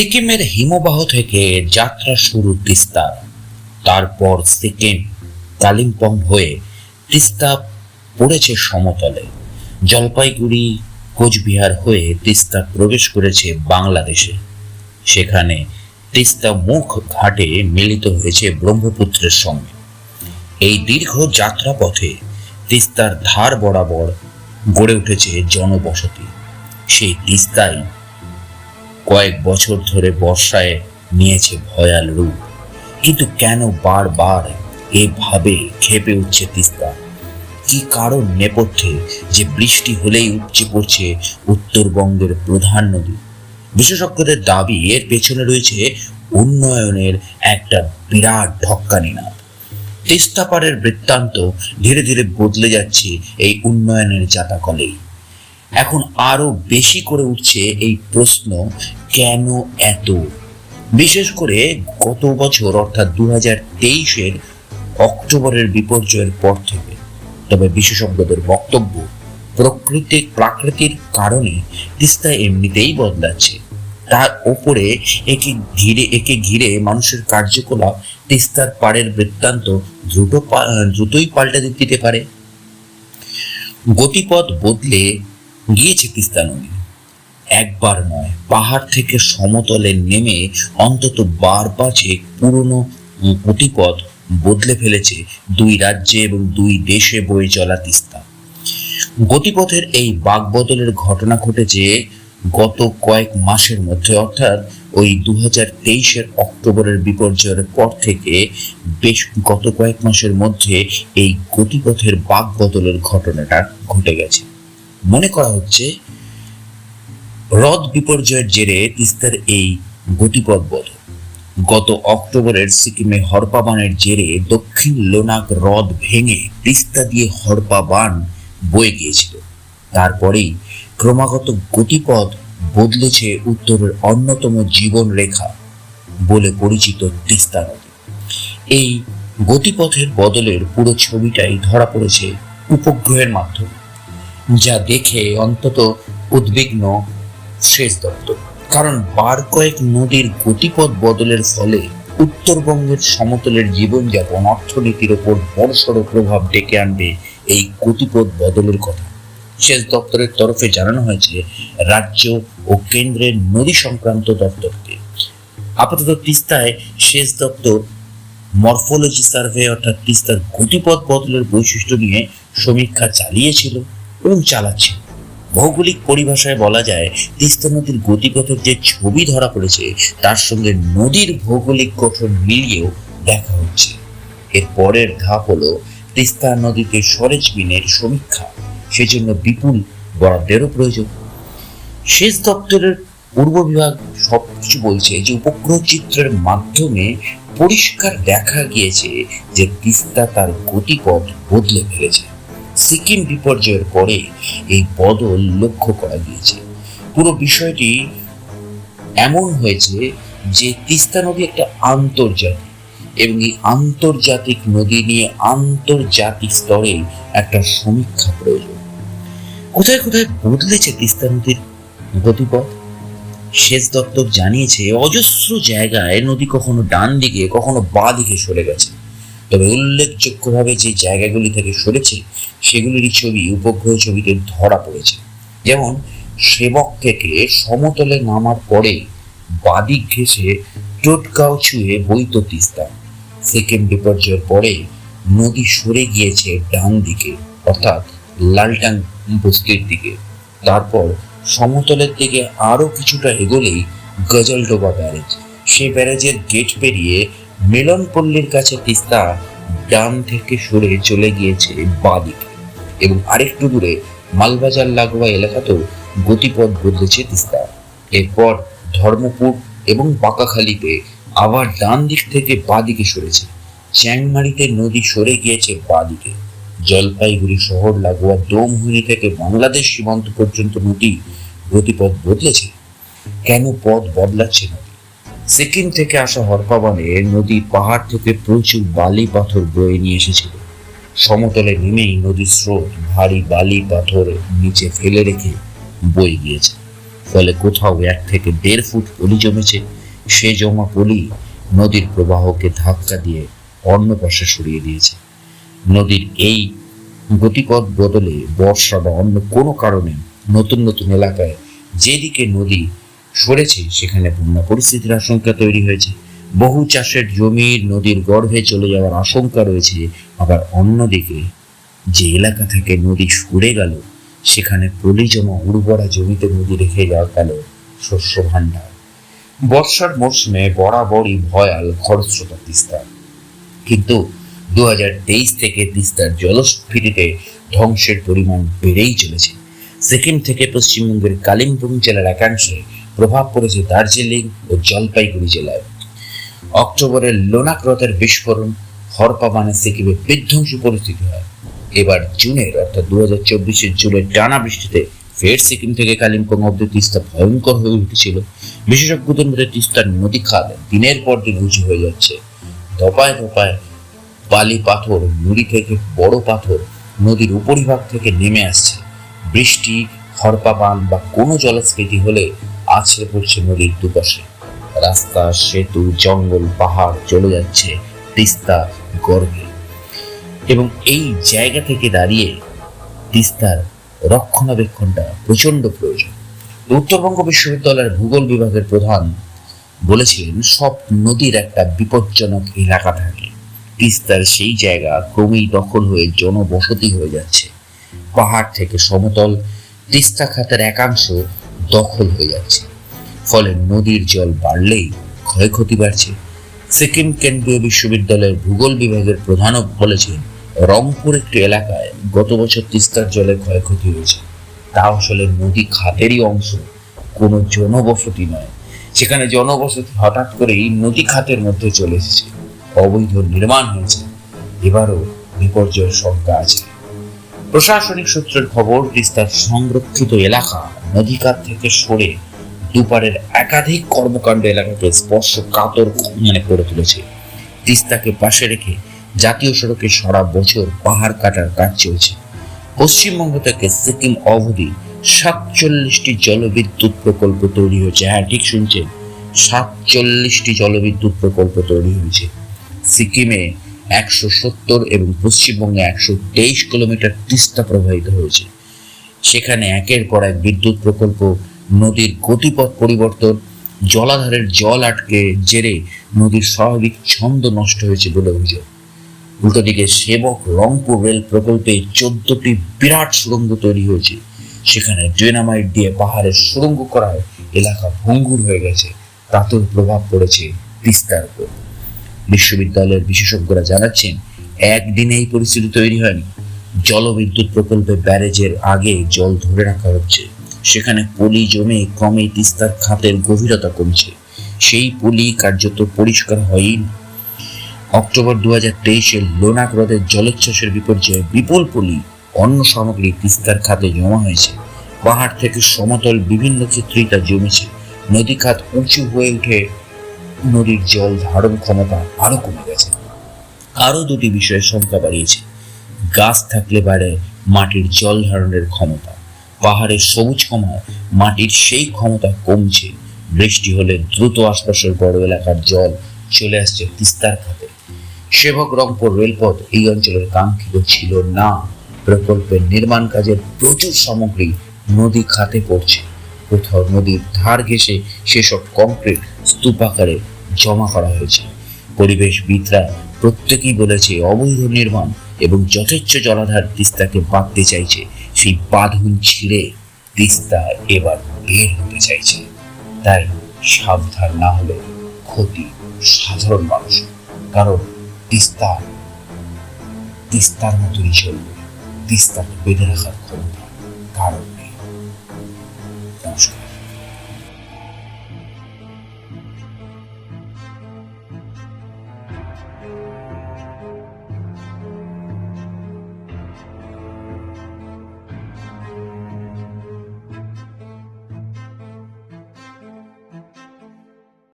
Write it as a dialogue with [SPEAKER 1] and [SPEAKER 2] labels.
[SPEAKER 1] সিকিমের হিমবাহ থেকে যাত্রা শুরু তিস্তার তারপর সিকিম কালিম্পং হয়ে তিস্তা পড়েছে সমতলে। জলপাইগুড়ি, কোচবিহার হয়ে তিস্তা প্রবেশ করেছে বাংলাদেশে। সেখানে তিস্তা মুখ ঘাটে মিলিত হয়েছে ব্রহ্মপুত্রের সঙ্গে। এই দীর্ঘ যাত্রাপথে তিস্তার ধার বরাবর গড়ে উঠেছে জনবসতি। সেই তিস্তাই কয়েক বছর ধরে বর্ষায় নিয়েছে ভয়াল রূপ। কিন্তু কেন বারবার এভাবে খেপে উঠছে তিস্তা? কি কারণ নেপথ্যে যে বৃষ্টি হলেই উপচে পড়ছে উত্তরবঙ্গের প্রধান নদী? বিশেষজ্ঞদের দাবি, এর পেছনে রয়েছে উন্নয়নের একটা বিরাট ঢক্কানি না তিস্তা পাড়ের বৃত্তান্ত ধীরে ধীরে বদলে যাচ্ছে এই উন্নয়নের জাতাকলেই এখন আরও বেশি করে উঠছে এই প্রশ্ন কেন এত? বিশেষ করে গত বছর, অর্থাৎ দু হাজার তেইশের অক্টোবরের বিপর্যয়ের পর থেকে। তবে বিশেষজ্ঞদের বক্তব্য প্রকৃতিক প্রাকৃতিক কারণে তিস্তা এমনিতেই বদলাচ্ছে। তার ওপরে একে ঘিরে একে ঘিরে মানুষের কার্যকলাপ তিস্তার পাড়ের বৃত্তান্ত দ্রুত দ্রুতই পাল্টে দিতে পারে। গতিপথ বদলে গিয়েছে তিস্তা নদী। একবার নয়, পাহাড় থেকে সমতলে নেমে অন্তত বার পাঁচে পুরনো গতিপথ বদলে ফেলেছে দুই রাজ্যে এবং দুই দেশে বয়ে চলা তিস্তা। গতিপথের এই বাগবদলের ঘটনা ঘটেছে গত কয়েক মাসের মধ্যে, অর্থাৎ ওই দু হাজার তেইশের অক্টোবরের বিপর্যয়ের পর থেকে বেশ গত কয়েক মাসের মধ্যে এই গতিপথের বাগবদলের ঘটনাটা ঘটে গেছে। মনে করা হচ্ছে হ্রদ বিপর্যয়ের জেরে তিস্তার এই গতিপথ বদল গত অক্টোবরের সিকিমে হরপা বানের জেরে দক্ষিণ লোনাক হ্রদ ভেঙে তিস্তা দিয়ে হরপা বান বয়ে গিয়েছিল। তারপরেই ক্রমাগত গতিপথ বদলেছে উত্তরের অন্যতম জীবন রেখা বলে পরিচিত তিস্তা নদী। এই গতিপথের বদলের পুরো ছবিটাই ধরা পড়েছে উপগ্রহের মাধ্যমে, যা দেখে অন্তত উদ্বিগ্ন শেষ দপ্তর কারণ বার কয়েক নদীর গতিপথ বদলের ফলে উত্তরবঙ্গের সমতলের জীবনযাপন অর্থনীতির ওপর বড়সড় প্রভাব ডেকে আনবে এই গতিপথ বদলের কথা। সেচ দপ্তরের তরফে জানানো হয়েছে, রাজ্য ও কেন্দ্রের নদী সংক্রান্ত দপ্তরকে। আপাতত তিস্তায় সেচ দপ্তর মরফোলজি সার্ভে অর্থাৎ তিস্তার গতিপথ বদলের বৈশিষ্ট্য নিয়ে সমীক্ষা চালিয়েছিল এবং চালাচ্ছে। ভৌগোলিক পরিভাষায় বলা যায়, তিস্তা নদীর গতিপথের যে ছবি ধরা পড়েছে, তার সঙ্গে নদীর ভৌগোলিক গঠন মিলিয়েও দেখা হচ্ছে। এর পরের ধাপ হলো তিস্তা নদীতে সরেজমিনের সমীক্ষা। সেজন্য বিপুল বরাদ্দেরও প্রয়োজন। সেচ দপ্তরের পূর্ব বিভাগ সবকিছু বলছে যে, উপগ্রহ চিত্রের মাধ্যমে পরিষ্কার দেখা গিয়েছে যে তিস্তা তার গতিপথ বদলে ফেলেছে। সিকিম বিপর্যয়ের পরে এই বদল লক্ষ্য করা গিয়েছে। পুরো বিষয়টি এমন হয়েছে যে তিস্তা নদী একটা আন্তর্জাতিক এবং এই আন্তর্জাতিক নদী নিয়ে আন্তর্জাতিক স্তরে একটা সমীক্ষা প্রয়োজন। কোথায় কোথায় বদলেছে তিস্তা নদীর গতিপথ? সেচ দপ্তর জানিয়েছে, অজস্র জায়গায় নদী কখনো ডান দিকে, কখনো বাঁ দিকে সরে গেছে। তবে উল্লেখযোগ্যভাবে যে জায়গাগুলি থেকে সরেছে, সেগুলিরই ছবি, উপগ্রহ ছবিতে ধরা পড়েছে। যেমন সেবক থেকে সমতলে নামার পরে বাদিক ঘেসে টোটকাও ছুঁয়ে বইত তিস্তা। সেকেন্ড বিপর্যয়ের পরে নদী সরে গিয়েছে ডান দিকে, অর্থাৎ লালটাং বস্তির দিকে। তারপর সমতলের দিকে আরও কিছুটা এগোলেই গজলডোবা ব্যারেজ। সেই ব্যারেজের গেট পেরিয়ে মিলনপল্লীর কাছে তিস্তা ডান থেকে সরে চলে গিয়েছে বাদিকে। এবং আরেকটু দূরে মালবাজার লাগোয়া এলাকাতেও গতিপথ বদলেছে তিস্তা। এরপর ধর্মপুর এবং বাঁকাখালীতে আবার ডান দিক থেকে বাদিকে সরেছে। চ্যাংমারিতে নদী সরে গিয়েছে বাদিকে। জলপাইগুড়ি শহর লাগোয়া দোমহুনি থেকে বাংলাদেশ সীমান্ত পর্যন্ত নদী গতিপথ বদলেছে। কেন পথ বদলাচ্ছে নদী সিকিম থেকে আসা হরপাবানে নদী পাহাড় থেকে প্রচুর বালি পাথর বয়ে নিয়ে এসেছিল। সমতলে নেমেই নদীর স্রোত ভারী বালি পাথর নিচে ফেলে রেখে বয়ে গিয়েছে। ফলে কোথাও এক থেকে দেড় ফুট পলি জমেছে। সে জমা পলি নদীর প্রবাহকে ধাক্কা দিয়ে অন্য পাশে সরিয়ে দিয়েছে। নদীর এই গতিপথ বদলে বর্ষা বা অন্য কোনো কারণে নতুন নতুন এলাকায় যেদিকে নদী সরেছে, সেখানে বন্যা পরিস্থিতির আশঙ্কা তৈরি হয়েছে। বহু চাষের জমির নদীর গর্ভে চলে যাওয়ার আশঙ্কা রয়েছে। আবার অন্যদিকে, যে এলাকা থেকে নদী সরে গেল, সেখানে পলি জমা উর্বরা জমিতে নদী রেখে গেল, শস্য ভাণ্ডার। বর্ষার মরশুমে বরাবরই ভয়াল খরস্রোতা তিস্তা কিন্তু দু হাজার তেইশ থেকে তিস্তার জলস্ফীতিতে ধ্বংসের পরিমাণ বেড়েই চলেছে। সিকিম থেকে পশ্চিমবঙ্গের কালিম্পং জেলার একাংশে প্রভাব পড়েছে দার্জিলিং ও জলপাইগুড়ি জেলায়। অক্টোবরের লোনাক্রতের বিস্ফোরণ, হরপা মানে সিকিমে বিধ্বংসী পরিস্থিতি হয়। এবার জুনের, অর্থাৎ দু হাজার চব্বিশের জুনের টানা বৃষ্টিতে ফের সিকিম থেকে কালিম্পং অব্দি তিস্তা ভয়ঙ্কর হয়ে উঠেছিল। বিশেষজ্ঞদের মধ্যে তিস্তার নদী খাল দিনের পর দিন উঁচু হয়ে যাচ্ছে। দপায় দপায় বালি পাথর, নুড়ি থেকে বড় পাথর নদীর উপরিভাগ থেকে নেমে আসছে। বৃষ্টি, হরপা বান বা কোনো জলস্ফীতি হলে আছড়ে পড়ছে নদীর দুপাশে। রাস্তা, সেতু, জঙ্গল, পাহাড় চলে যাচ্ছে তিস্তা গর্ভে এবং এই জায়গা থেকে দাঁড়িয়ে তিস্তার রক্ষণাবেক্ষণটা প্রচণ্ড প্রয়োজন। উত্তরবঙ্গ বিশ্ববিদ্যালয়ের ভূগোল বিভাগের প্রধান বলেছিলেন, সব নদীর একটা বিপজ্জনক এলাকা থাকে। তিস্তার সেই জায়গা ক্রমেই দখল হয়ে জনবসতি হয়ে যাচ্ছে। পাহাড় থেকে সমতল, তিস্তা খাতের একাংশ দখল হয়ে যাচ্ছে। ফলে নদীর জল বাড়লেই ক্ষয়ক্ষতি বাড়ছে। সিকিম কেন্দ্রীয় বিশ্ববিদ্যালয়ের ভূগোল বিভাগের প্রধানও বলেছেন, রংপুর একটি এলাকায় গত বছর তিস্তার জলে ক্ষয়ক্ষতি হয়েছে। তা আসলে নদী খাতেরই অংশ, কোনো জনবসতি নয়। সেখানে জনবসতি হঠাৎ করেই নদী খাতের মধ্যে চলে এসেছে। অবৈধ নির্মাণ হয়েছে। এবারও বিপর্যয়ের শঙ্কা আছে। প্রশাসনিক সূত্রের খবর, তিস্তার সংরক্ষিত এলাকা নদীকাত থেকে সরে দুপারের একাধিক কর্মকাণ্ড এলাকাকে স্পর্শ কাতর মানে করে তুলেছে। তিস্তাকে পাশে রেখে জাতীয় সড়কে সারা বছর পাহাড় কাটার কাজ চলছে। পশ্চিমবঙ্গ থেকে সিকিম অবধি সাতচল্লিশটি জলবিদ্যুৎ প্রকল্প তৈরি হয়েছে। হ্যাঁ ঠিক শুনছেন, সাতচল্লিশটি জলবিদ্যুৎ প্রকল্প তৈরি হয়েছে। সিকিমে একশো সত্তর এবং পশ্চিমবঙ্গে একশো তেইশ কিলোমিটার তিস্তা প্রবাহিত হয়েছে। সেখানে একের পর এক বিদ্যুৎ প্রকল্প, নদীর গতিপথ পরিবর্তন, জলাধারের জল আটকে জেরে নদীর স্বাভাবিক ছন্দ নষ্ট হয়েছে বলে অভিযোগ। উল্টো দিকে সেবক রংপুর রেল প্রকল্পে চোদ্দটি বিরাট সুড়ঙ্গ তৈরি হয়েছে। সেখানে ড্রেনামাইট দিয়ে পাহাড়ের সুড়ঙ্গ করায় এলাকা ভঙ্গুর হয়ে গেছে। তাতেও প্রভাব পড়েছে তিস্তার উপর। বিশ্ববিদ্যালয়ের বিশেষজ্ঞরা জানাচ্ছেন একদিনে এই পরিস্থিতি তৈরি হয়নি। জলবিদ্যুৎ প্রকল্পে ব্যারেজের আগে জল ধরে রাখা হচ্ছে। সেখানে পলি জমে ক্রমে তিস্তার খাতের গভীরতা কমছে। সেই পলি কার্যত পরিষ্কার হয়নি অক্টোবর দু হাজার তেইশে লোনাক হ্রদের জলোচ্ছ্বাসের বিপর্যয়ে বিপুল পলি অন্য সামগ্রী তিস্তার খাতে জমা হয়েছে। পাহাড় থেকে সমতল বিভিন্ন ক্ষেত্রেই তা জমেছে। নদী খাত উঁচু হয়ে উঠে নদীর জল ধারণ ক্ষমতা আরও কমে গেছে। আরও দুটি বিষয়ে শঙ্কা বাড়িয়েছে। গাছ থাকলে বাড়ে মাটির জল ধারণের ক্ষমতা। পাহাড়ের সবুজ কমায়, মাটির সেই ক্ষমতা কমছে। বৃষ্টি হলে দ্রুত আশপাশের বড় এলাকার জল চলে আসছে তিস্তার খাতে সেবক রংপুর রেলপথ এই অঞ্চলের কাঙ্ক্ষিত ছিল না। প্রকল্পের নির্মাণ কাজের প্রচুর সামগ্রী নদী খাতে পড়ছে। কোথাও নদীর ধার ঘেঁষে সেসব কংক্রিট স্তূপাকারে জমা করা হয়েছে। পরিবেশবিদরা প্রত্যেকেই বলেছে অবৈধ নির্মাণ এবং যথেচ্ছ জলাধার তিস্তাকে বাঁধতে চাইছে, সেই বাঁধন ছিঁড়ে তিস্তা এবার বের হতে চাইছে। তাই সাবধান না হলে ক্ষতি সাধারণ মানুষ, কারণ তিস্তা তিস্তার মতনই চলবে। তিস্তাকে বেঁধে রাখার ক্ষমতা কারণ নেই। নমস্কার।